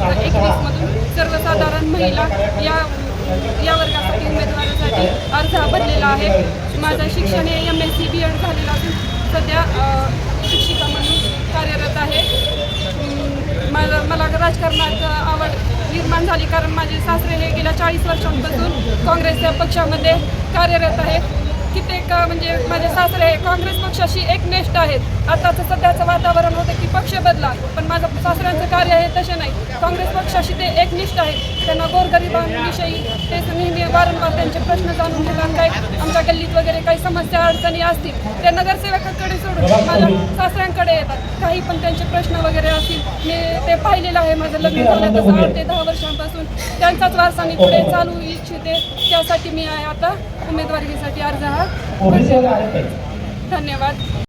एकवीसमधून सर्वसाधारण महिला या या वर्गासाठी उमेदवारासाठी अर्ज भरलेला आहे. माझं शिक्षण हे M S C B Ed झालेलं असून सध्या शिक्षिका म्हणून कार्यरत आहे. मला मला राजकारणात आवड निर्माण झाली कारण माझे सासरे हे गेल्या चाळीस वर्षांपासून काँग्रेसच्या पक्षामध्ये कार्यरत आहेत. कित्येक म्हणजे माझे सासरे हे काँग्रेस पक्षाशी एकनिष्ठ आहेत. आताचं सध्याचं वातावरण होतं पक्ष बदला पण माझं सासऱ्यांचं कार्य हे तसे नाही. काँग्रेस पक्षाशी ते एकनिष्ठ आहेत. त्यांना गोरगरिबांविषयी ते नेहमी वारंवार त्यांचे प्रश्न जाणून घेतात. काय आमच्या गल्लीत वगैरे काही समस्या अडचणी असतील ते नगरसेवकांकडे सोडून माझ्या सासऱ्यांकडे येतात. काही पण त्यांचे प्रश्न वगैरे असतील मी ते पाहिलेलं आहे माझं लग्न झालं तसं आठ ते दहा वर्षांपासून. त्यांचाच वारसा मी पुढे चालू इच्छिते. त्यासाठी मी आहे आता उमेदवारीसाठी अर्ज हा धन्यवाद.